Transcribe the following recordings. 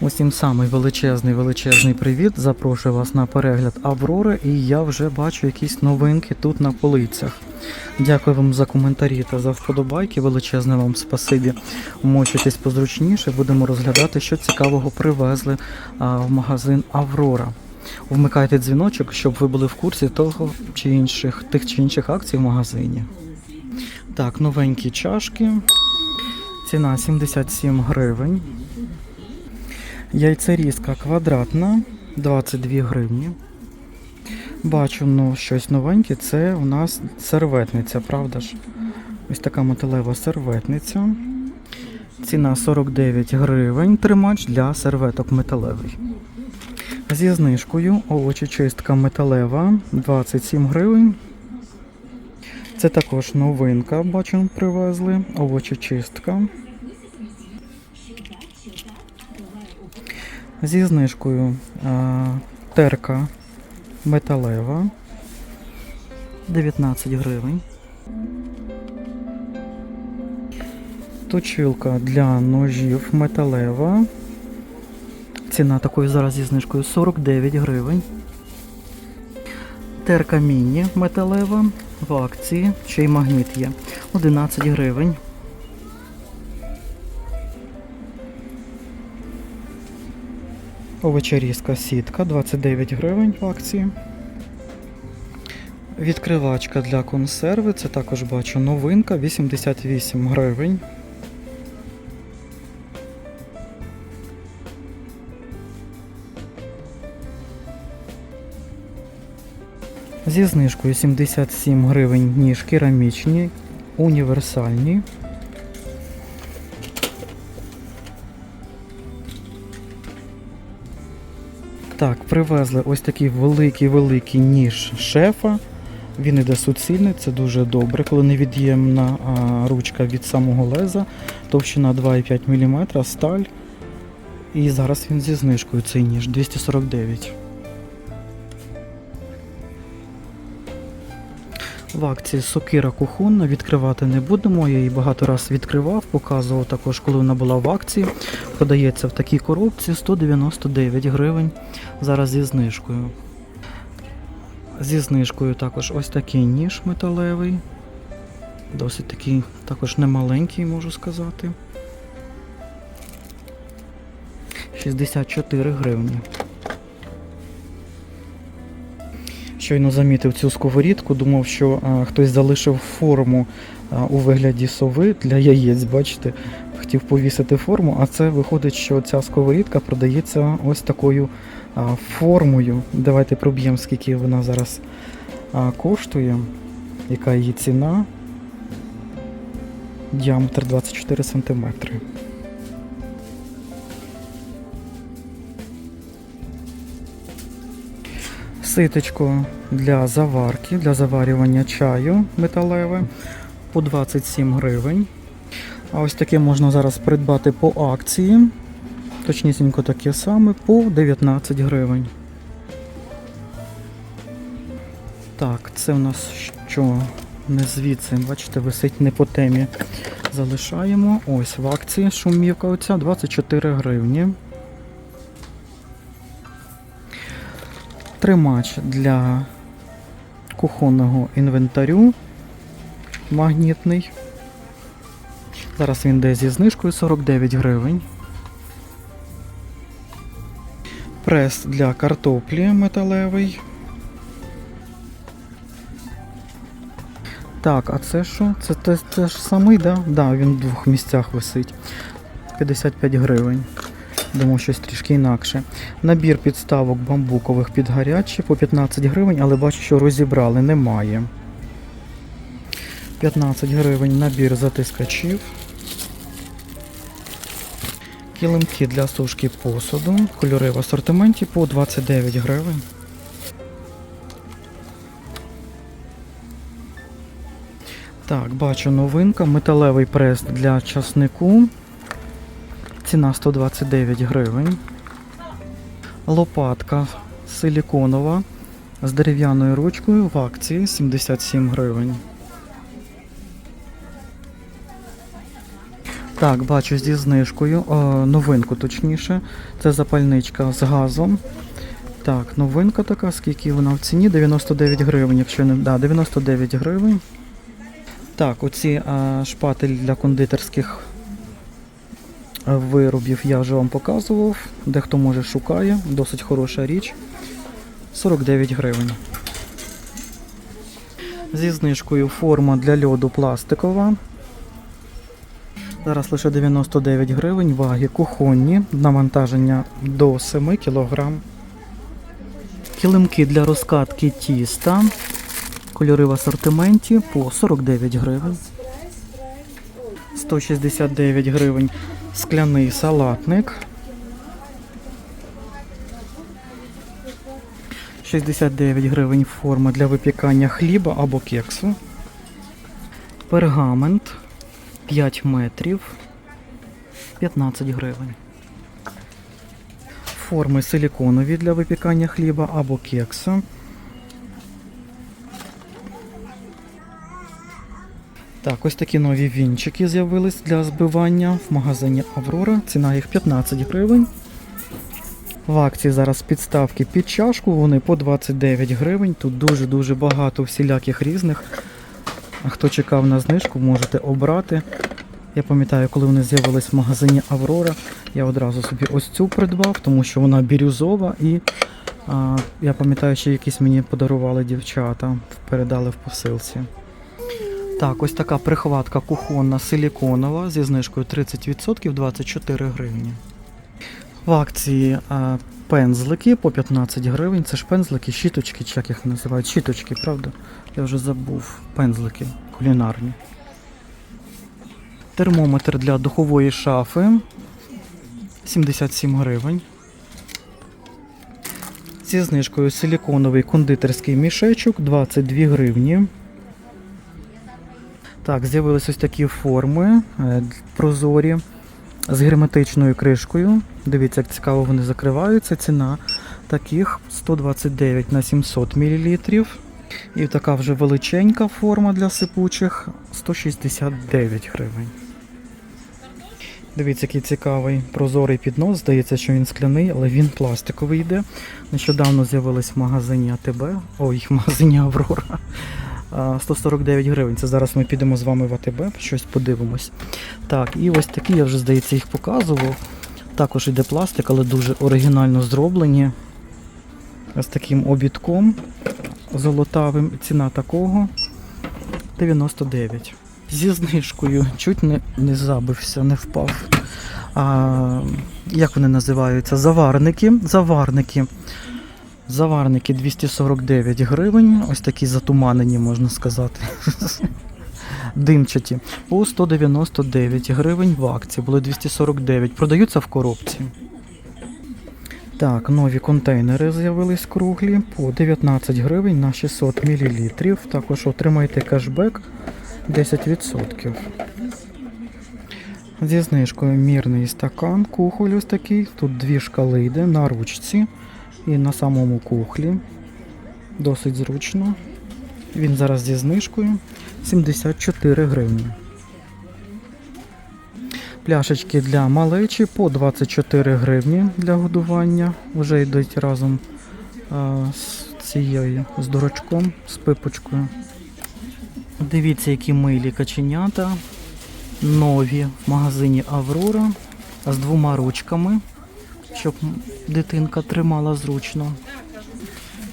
Усім самий величезний величезний привіт. Запрошую вас на перегляд Аврори, і я вже бачу якісь новинки тут на полицях. Дякую вам за коментарі та за вподобайки. Величезне вам спасибі. Умочуйтесь позручніше. Будемо розглядати, що цікавого привезли а, в магазин Аврора. Вмикайте дзвіночок, щоб ви були в курсі того чи інших тих чи інших акцій в магазині. Так, новенькі чашки. Ціна 77 гривень. Яйцерізка квадратна 22 гривні. Бачу ну, щось новеньке. Це у нас серветниця, правда ж? Ось така металева серветниця. Ціна 49 гривень. Тримач для серветок металевий. Зі знижкою овочечистка металева 27 гривень. Це також новинка, бачу, привезли. Овочечистка. Зі знижкою а, терка металева 19 гривень. Точилка для ножів металева. Ціна такої зараз зі знижкою 49 гривень. Терка міні металева в акції, ще й магніт є. 11 гривень. Овочерізка сітка 29 гривень в акції. Відкривачка для консерви, це також бачу новинка 88 гривень. Зі знижкою 77 гривень ніж керамічні, універсальні. Так, привезли ось такий великий-великий ніж шефа. Він іде суцільний, це дуже добре. Коли невід'ємна ручка від самого леза, товщина 2,5 мм, сталь. І зараз він зі знижкою цей ніж 249. В акції сокира кухонна відкривати не будемо. Я її багато раз відкривав, показував також, коли вона була в акції. Продається в такій коробці 199 гривень. Зараз зі знижкою. Зі знижкою також ось такий ніж металевий. Досить такий, також немаленький, можу сказати. 64 гривні. Щойно замітив цю сковорідку, думав, що а, хтось залишив форму а, у вигляді сови для яєць, бачите, хотів повісити форму, а це виходить, що ця сковорідка продається ось такою формою. Давайте проб'ємо, скільки вона зараз коштує, яка її ціна. Діаметр 24 см. Ситочко для заварки, для заварювання чаю металеве по 27 гривень. А ось таке можна зараз придбати по акції. Точнісінько таке саме по 19 гривень. Так, це у нас що? Не звідси, бачите, висить не по темі. Залишаємо. Ось в акції шумівка оця 24 гривні. Тримач для кухонного інвентарю магнітний. Зараз він йде зі знижкою 49 гривень. Прес для картоплі металевий. Так, а це що? Це те, ж самий, да? Да, він в двох місцях висить. 55 гривень. Думаю, щось трішки інакше. Набір підставок бамбукових під гарячі по 15 гривень, але бачу, що розібрали, немає. 15 гривень набір затискачів. Килимки для сушки посуду. Кольори в асортименті по 29 гривень. Так, бачу новинка. Металевий прес для часнику. Ціна 129 гривень. Лопатка силіконова з дерев'яною ручкою в акції 77 гривень. Так, бачу зі знижкою, е, новинку точніше. Це запальничка з газом. Так, новинка така, скільки вона в ціні? 99 гривень, якщо не. Да, 99 гривень. Так, оці е, шпатель для кондитерських е, виробів я вже вам показував. Дехто може шукає, досить хороша річ. 49 гривень. Зі знижкою форма для льоду пластикова. Зараз лише 99 гривень, ваги кухонні, навантаження до 7 кг. Килимки для розкатки тіста. Кольори в асортименті по 49 гривень. 169 гривень скляний салатник. 69 гривень форма для випікання хліба або кексу. Пергамент 5 метрів 15 гривень. Форми силіконові для випікання хліба або кекса. Так, ось такі нові вінчики з'явились для збивання в магазині Аврора. Ціна їх 15 гривень. В акції зараз підставки під чашку, вони по 29 гривень. Тут дуже-дуже багато всіляких різних. А хто чекав на знижку, можете обрати. Я пам'ятаю, коли вони з'явились в магазині Аврора, я одразу собі ось цю придбав, тому що вона бірюзова і а, я пам'ятаю, що якісь мені подарували дівчата, передали в посилці. Так, ось така прихватка кухонна силіконова зі знижкою 30% 24 гривні. В акції пензлики по 15 гривень. Це ж пензлики, щіточки, чи як їх називають? Щіточки, правда? Я вже забув. Пензлики кулінарні. Термометр для духової шафи 77 гривень. Зі знижкою силіконовий кондитерський мішечок 22 гривні. Так, з'явились ось такі форми е, прозорі з герметичною кришкою. Дивіться, як цікаво вони закриваються. Ціна таких 129 на 700 мл. І така вже величенька форма для сипучих 169 гривень. Дивіться, який цікавий прозорий піднос. Здається, що він скляний, але він пластиковий йде. Нещодавно з'явились в магазині АТБ, ой, в магазині Аврора. А, 149 гривень. Це зараз ми підемо з вами в АТБ, щось подивимось. Так, і ось такі, я вже здається, їх показував. Також йде пластик, але дуже оригінально зроблені. З таким обідком золотавим. Ціна такого 99. Зі знижкою чуть не, не забився, не впав. А, як вони називаються? Заварники. Заварники. Заварники 249 гривень. Ось такі затуманені, можна сказати. Димчаті. По 199 гривень в акції. Були 249. Продаються в коробці. Так, нові контейнери з'явились круглі по 19 гривень на 600 мл. Також отримайте кешбек 10%. Зі знижкою мірний стакан, кухоль ось такий. Тут дві шкали йде на ручці і на самому кухлі. Досить зручно. Він зараз зі знижкою 74 гривні. Пляшечки для малечі по 24 гривні для годування. Вже йдуть разом а, з цією з дурачком, з пипочкою. Дивіться, які милі каченята. Нові в магазині Аврора з двома ручками, щоб дитинка тримала зручно.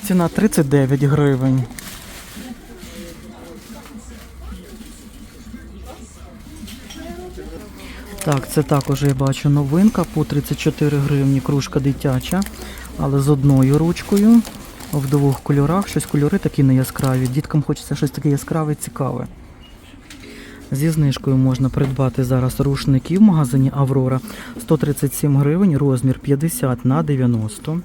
Ціна 39 гривень. Так, це також я бачу новинка по 34 гривні кружка дитяча, але з одною ручкою в двох кольорах. Щось кольори такі не яскраві. Діткам хочеться щось таке яскраве, цікаве. Зі знижкою можна придбати зараз рушники в магазині Аврора 137 гривень, розмір 50 на 90.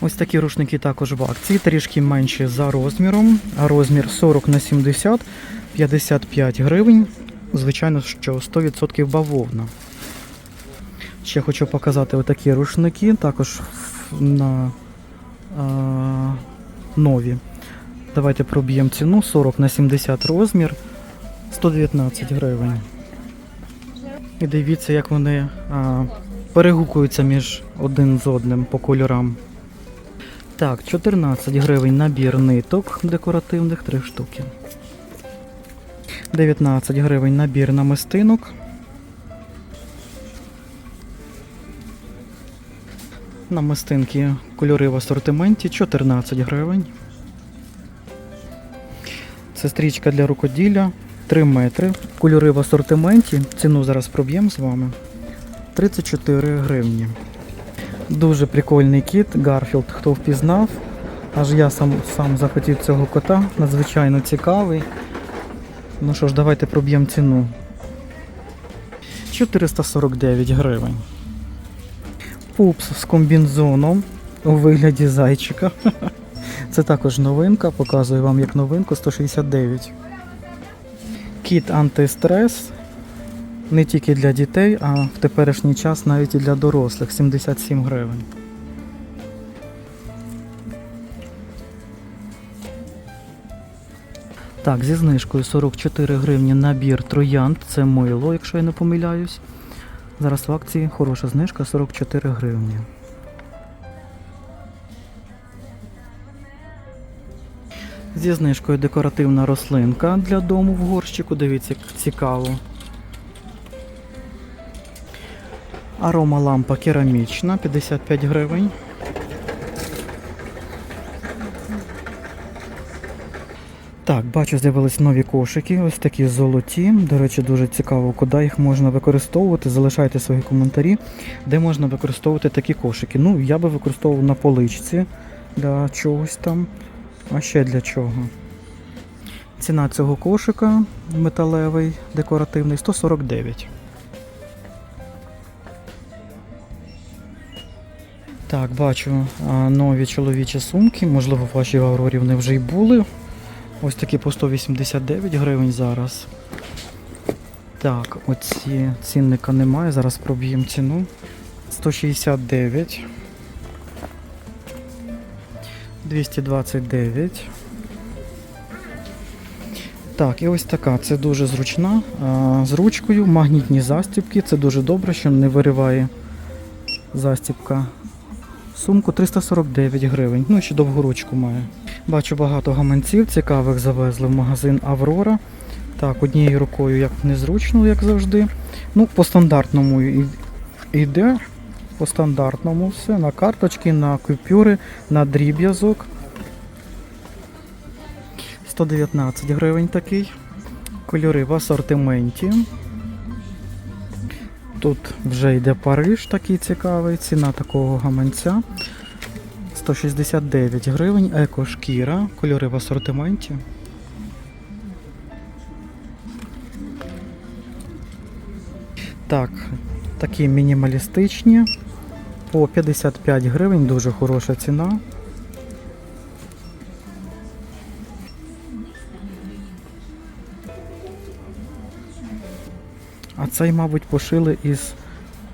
Ось такі рушники також в акції, трішки менші за розміром, розмір 40 на 70 55 гривень. Звичайно, що 100% бавовна. Ще хочу показати отакі рушники, також на а, нові. Давайте проб'ємо ціну 40 на 70 розмір. 119 гривень. І дивіться, як вони а, перегукуються між один з одним по кольорам. Так, 14 гривень набір ниток декоративних 3 штуки. 19 гривень набір намистинок. Намистинки кольори в асортименті 14 гривень. Це стрічка для рукоділля 3 метри. Кольори в асортименті. Ціну зараз проб'ємо з вами. 34 гривні. Дуже прикольний кіт Гарфілд, хто впізнав. Аж я сам, сам захотів цього кота, надзвичайно цікавий. Ну що ж, давайте проб'ємо ціну. 449 гривень. Пупс з комбінзоном у вигляді зайчика. Це також новинка, показую вам як новинку 169. Кіт антистрес не тільки для дітей, а в теперішній час навіть і для дорослих 77 гривень. Так, зі знижкою 44 гривні набір троянд. Це мило, якщо я не помиляюсь. Зараз в акції хороша знижка 44 гривні. Зі знижкою декоративна рослинка для дому в горщику. Дивіться, як цікаво. Арома лампа керамічна 55 гривень. Так, бачу, з'явились нові кошики, ось такі золоті. До речі, дуже цікаво, куди їх можна використовувати. Залишайте свої коментарі, де можна використовувати такі кошики. Ну, я би використовував на поличці для чогось там. А ще для чого? Ціна цього кошика металевий, декоративний 149. Так, бачу нові чоловічі сумки. Можливо, в вашій Аврорі вони вже й були. Ось такі по 189 гривень зараз. Так, оці цінника немає. Зараз проб'ємо ціну. 169. 229. Так, і ось така. Це дуже зручна. З ручкою, магнітні застібки. Це дуже добре, що не вириває застібка. Сумку 349 гривень. Ну, ще довгу ручку має. Бачу багато гаманців цікавих завезли в магазин Аврора. Так, однією рукою як незручно, як завжди. Ну, по стандартному йде. По стандартному все. На карточки, на купюри, на дріб'язок. 119 гривень такий. Кольори в асортименті. Тут вже йде Париж такий цікавий. Ціна такого гаманця 169 гривень, еко-шкіра, кольори в асортименті. Так, такі мінімалістичні. По 55 гривень, дуже хороша ціна. А цей, мабуть, пошили із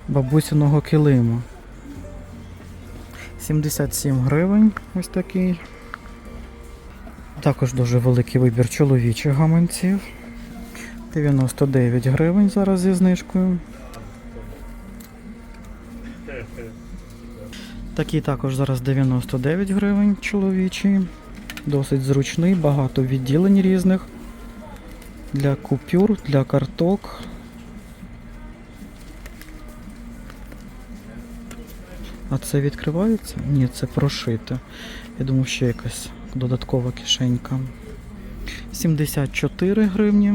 бабусиного килиму. 77 гривень ось такий. Також дуже великий вибір чоловічих гаманців. 99 гривень зараз зі знижкою. Такий також зараз 99 гривень чоловічий. Досить зручний, багато відділень різних. Для купюр, для карток. А це відкривається? Ні, це прошите. Я думаю, ще якась додаткова кишенька. 74 гривні.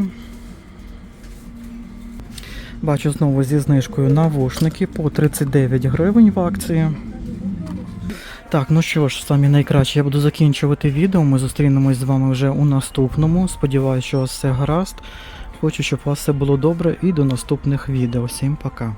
Бачу знову зі знижкою навушники по 39 гривень в акції. Так, ну що ж, самі найкраще, я буду закінчувати відео. Ми зустрінемось з вами вже у наступному. Сподіваюся, що вас все гаразд. Хочу, щоб у вас все було добре і до наступних відео. Всім пока.